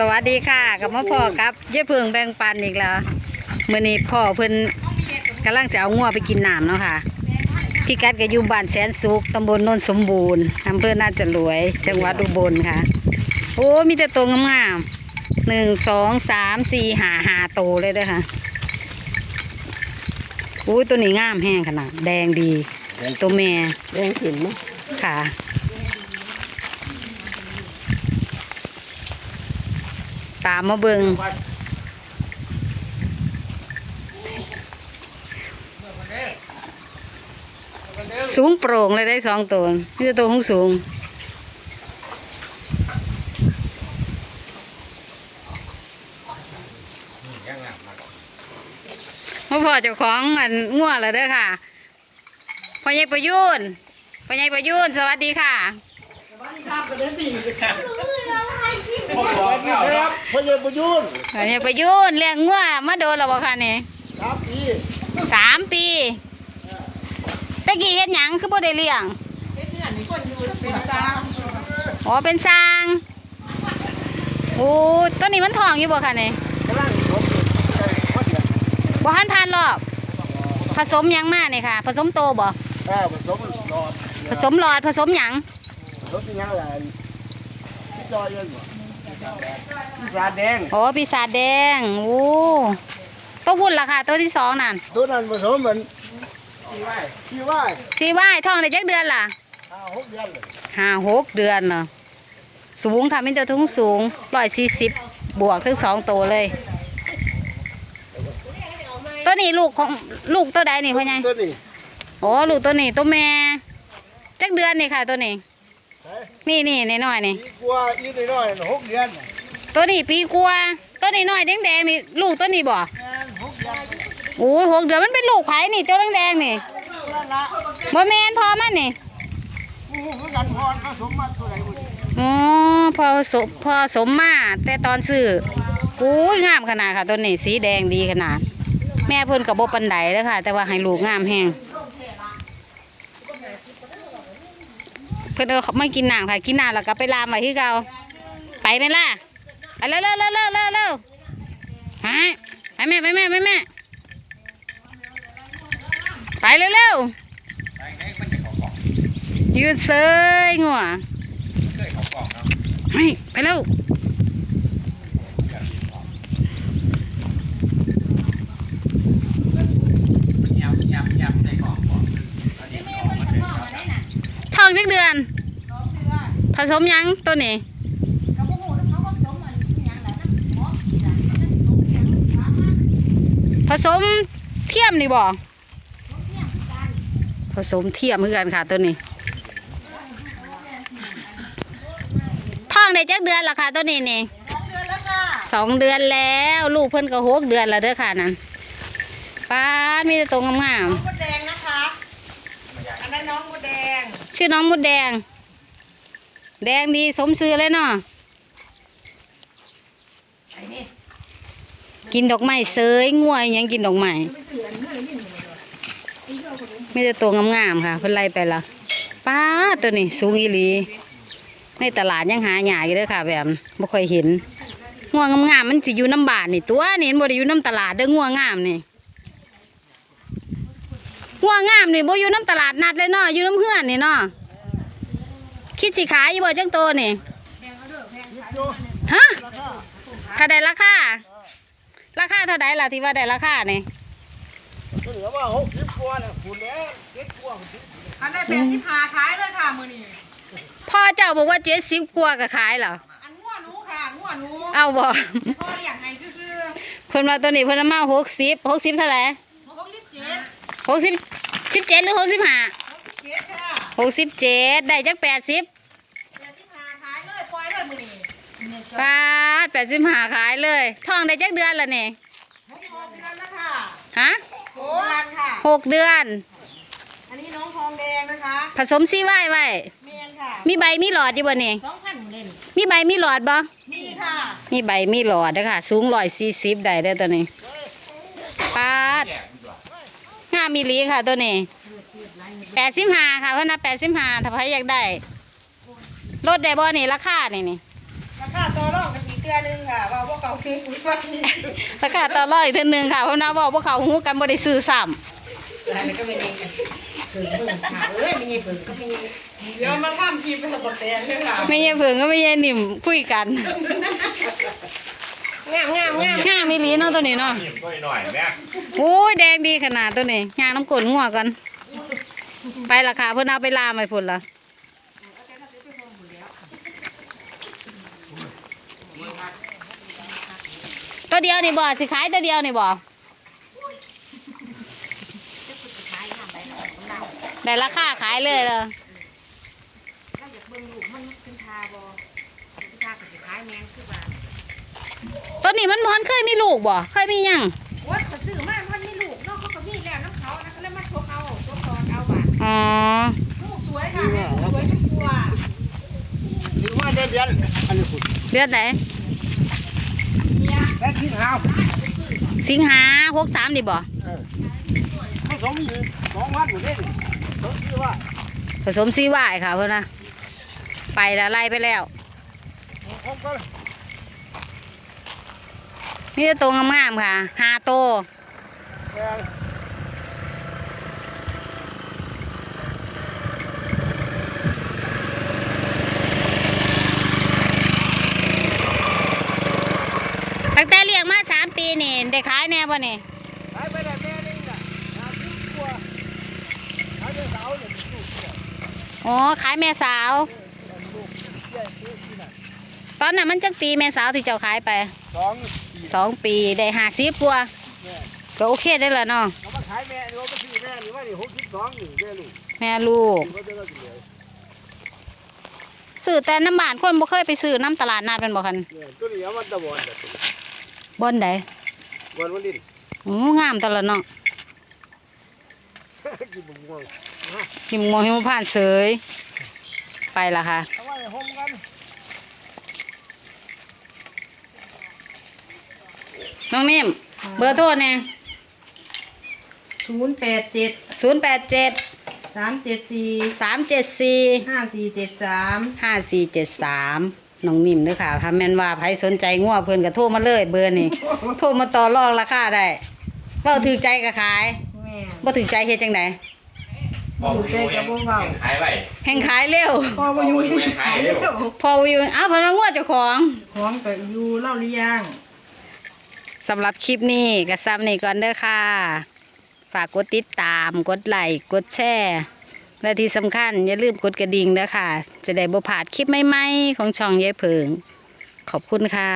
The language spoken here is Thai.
สวัสดีค่ะกับมาพ่อครับเย่เพิงแบ่งปันอีกแล้วมื่อนี้พ่อเพิ่นกำลังจะเอางัวไปกินน้ำเนาะค่ะพี่กัดก็อยู่บ้านแสนสุขตำบลโนนสมบูรณ์อำเภอน่าจะรวย จังหวัดอุบลค่ะ โอ้มีแต่ตัวงามๆหนึ่งสองสามสี่หาหาโตวเลยเด้อค่ะโอ้ยตัวนี้งามแห้งขนาดแดงดี ตัวแม่แดงขึ้นมั้ยค่ะ ตามมาเบิงสูงโปร่งเลยได้สองตัวนี่จะตัวของสูงมาพอเจ้าของอันง่วแล้วเด้อค่ะพ่อใหญ่ประยุนพ่อใหญ่ประยุนสวัสดีค่ะครับ พ่อใหญ่ประยุนพ่อใหญ่ประยุนเลี้ยงง่วมาโดนแล้วบ่ค่ะนี่ครับพี่สามปีตะกี้เฮ็ดหยังคือบ่ได้เลี้ยงเป็นตาอ๋อเป็นสร้างโอ้ต้นนี้มันทองอยู่บ่ค่ะนี่กำลังผมใจพ่อเดียวบ่ทันผ่านรอบผสมหยังมานี่ค่ะ ผสมโตบ่เออผสมหลอดผสมหลอดผสมหยังผสมเป็นยังไงพี่จอยยังบ่ พี่สาแดงอ๋อปีศาจแดงโอ้ตัวพุ่นล่ะค่ะตัวที่สองนั่นตัวนั้นผสมเหมือนชีว่ายชีว่ายสีว่ายท้องได้จักเดือนล่ะห้าหกเดือนเลยห้าหกเดือนเนาะสูงค่ะมินเตอร์ทุ่งสูงร้อยสี่สิบบวกทั้งสองตัวเลย ตัวนี้ลูกของลูกตัวใดนี่พ่อใหญ่ตัวนี้โอ้ลูกตัวนี้ตัวแม่จักเดือนนี่ค่ะตัวนี้ ใช่นี่นี่ในน้อยๆนี่อีกว่าอีกน้อยๆหกเดือนน่ะตัวนี้ปีกว่าตัวนี้น้อยแดงๆนี่ลูกตัวนี้บ่แม่นหกเดือนโอ้ยหกเดือนมันเป็นลูกไผ่นี่เจ้าแดงๆนี่นั่นละบ่แม่นพอมันนี่ผู้หูคือกันพรเขาสมมาตัวไหนบุญอ๋อพอสมพอสมมาแต่ตอนซื้ออุ้ยงามขนาดค่ะตัวนี้สีแดงดีขนาด แม่เพิ่นกับโบปันไดเลยค่ะ แต่ว่าให้ลูกงามแห้ง เพิ่นเอาไม่กินน้ำค่ะกินน้ำแล้วก็ไปลามไว้ที่เก่าไปไหมล่ะไปเร็วเร็วเร็วเร็วเร็วเร็วฮะไปแม่ไปแม่ไปแม่ไปเร็วเร็วยืนเซยงัวให้ไปเร็ว องจักเดือน ผสมหยังตัวนี้ผสมเทียมนี่บ่ผสมเทียมเหมือนกันค่ะตัวนี้ท้องได้จักเดือนละค่ะตัวนี้นี่สองเดือนแล้ว ลูกเพิ่นก็หกเดือนแล้วเด้อค่ะนั่นป้ามีแต่ตรงงามมดแดงนะคะ อั นนั้นน้องมดแดงๆชื่อน้องมดแดง แดงดีสมซื้อเลยเนาะไอ้นี่กินดอกไม้เสยง่วยยังกินดอกไม้ไม่ได้ตัวงามๆค่ะเพิ่นไล่ไปละป้าดตัวนี้สูงอีหลี ในตลาดยังหาหยาอยู่เด้อค่ะ แบบบ่ค่อยเห็นง่วงงามๆมันสิอยู่น้ำบาทนี่ตัวนี่เห็นบ่ได้อยู่น้ำตลาดเด้อง่วงงามนี่ ง่วงงามนี่บ่อยู่น้ำตลาดนัดเลยเนาะอยู่น้ำเฮือนนี่เนาะคิดสิขายอยู่บ่จังโตนี่ฮะถ้าได้ราคาราคาเท่าไดล่ะที่ว่าได้ราคานี่ก็เหลือว่าหกสิบกว่าเนี่ยคุณแล้วเจ็ดกว่าคุณสิบอันได้แปดสิบห้าขายเลยค่ะมือนี้พ่อเจ้าบอกว่าเจ็ดสิบกว่าก็ขายเหรออันงัวหนูค่ะงัวหนูเอาบ่พ่อเลี้ยงให้ซื่อเพิ่นมาตัวนี้เพิ่นเอามาหกสิบหกสิบเท่าไหร่ๆหกสิบเจ็ด หกสิบสิบเจ็ดหรือหกสิบห้าหกสิบเจ็ดค่ะหกสิบเจ็ดได้จักแปดสิบแปดสิบห้าขายเลยปล่อยเลยมือนี้ปาดแปดสิบห้าขายเลยท้องได้จักเดือนละนี่หกสิบหกเดือนแล้วค่ะฮะหกเดือนค่ะ หกเดือน อันนี้น้องทองแดงนะคะผสมซีไว้ไว้ เมนค่ะมีใบมีหลอดอยู่บ่นี่สองพันเล่นมีใบมีหลอดบ่ มีค่ะมีใบมีหลอดเด้อค่ะสูงร้อยสี่สิบได้เด้อตัวนี้ปาดงาม มีหลีค่ะตัวนี้แปดสิบห้าค่ะเพราะนะแปดสิบห้าถ้าใครอยากได้ลดได้บ่นี่ราคานี่นี่ราคาต่อรองกันอีกทื่อนึงค่ะว่าพวกเขาคือคุยว่าที่ราคาต่อรองอีกเทื่อนึงค่ะเพราะนะบอกว่าเขาฮู้กันบ่ได้ซื้อซ้แล้วก็ไม่ได้กันเพิ่งเพิ่งหาเอ้ยไม่ใช่เพิ่งก็ไม่ใช่เดี๋ยวมาทำคลิปเป็นบทเรียนเลยค่ะำไม่ใช่เพิ่งก็ไม่ใช่นิ่มคุยกัน งามงามงามงามอีหลีเนาะตัวนี้เนาะหยิบก็หน่อยแม่โอ้ยแดงดีขนาดตัวนี้ย่างน้ำกลนงัวกัน ไปราคาเพิ่นเอาไปลามไปพุ่นละตัวเดียวนี่บ่สิขายตัวเดียวนี่บ่ได้ราคาขายเลยเหรอก็อยากเบิ่งลูกมันเป็นทาบ่เป็นทาก็สิขายแมงคือว่า ตัวนี้มันมันเคยมีลูกบ่เคยมีหยังว่าเขาซื้อมามันมีลูกเนาะเขาก็มีแล้วน้ำเขานะเขาเลยมาชกเอาชกตอนเอาบาดอ๋อลูกสวยค่ะแม่ลูกสวยทุกตัวถือว่าเดือนเดือนอันนี้คุณเดือนไหนแค่ที่ห้าสิงหาหกสามนี่บ่เออไม่สองมีสองวันอยู่เด้สองที่ว่าผสมซีวายค่ะเพื่อนนะไปแล้วไล่ไปแล้วผมก็ นี่จะตัวงามๆค่ะหาโตวแพงตั้งแต่เลี้ยงมาสามปีนี่ได้ขายแน่บ่นี่ขายไปได้แม่นึงอะห้าสิบกว่าขายไปเสาเนี่ยลูกเนี่ยอ๋อขายแม่สาวลูกใหญ่ที่ที่ไหนตอนนั้นมันจักปีแม่สาวที่เจ้าขายไปสอง สองปีได้ห้าสิบกว่าเนี่ยก็โอเคได้แล้วเนาะเขามาขายแม่หรือว่ามาซื้อแม่หรือว่านี่หกสิบสองนี่แม่ลูกแม่ลูกเขาจะเลิกเลยซื้อแต่น้ำบานคนบ่เคยไปซื้อน้ำตลาดนัดเป็นบ่คันเนี่ยตัวนี้เอามันตะวันแบบบ่อนใดวันวันดินโอ้งามตลอดเนาะกินบุ้งม่วงหิมงวงหิมผ่านต์เสยไปละค่ะ เอาไว้ห่มกัน น้องนิ่ม เบอร์โทรเนี่ยศูนย์แปดเจ็ดศูนย์แปดเจ็ดสามเจ็ดสี่สามเจ็ดสี่ห้าสี่เจ็ดสามห้าสี่เจ็ดสามน้องนิ่มเด้วยค่ะถ้าแม่นว่าใครสนใจงัวเพิ่นก็โทรมาเลยเบอร์นี่ โทรมาต่อรองราคาได้เว่าถือใจก็ขายแม่บ่ถือใจเฮ็ดจังไดอยู่ใจกับวงเว้าขายไปแห่งขายเร็วพอมาอยู่โอ้ยแม่ขายเร็วพออยู่อ้าวเพนว่างัวเจ้าของ ของก็อยู่เล่าเลี้ยง สำหรับคลิปนี้ก็ซ้ำนี่ก่อนเด้อค่ะ ฝากกดติดตาม กดไลค์กดแชร์และที่สำคัญอย่าลืมกดกระดิ่งเด้อค่ะ จะได้บ่พลาดคลิปใหม่ๆของช่องยายเพิง ขอบคุณค่ะ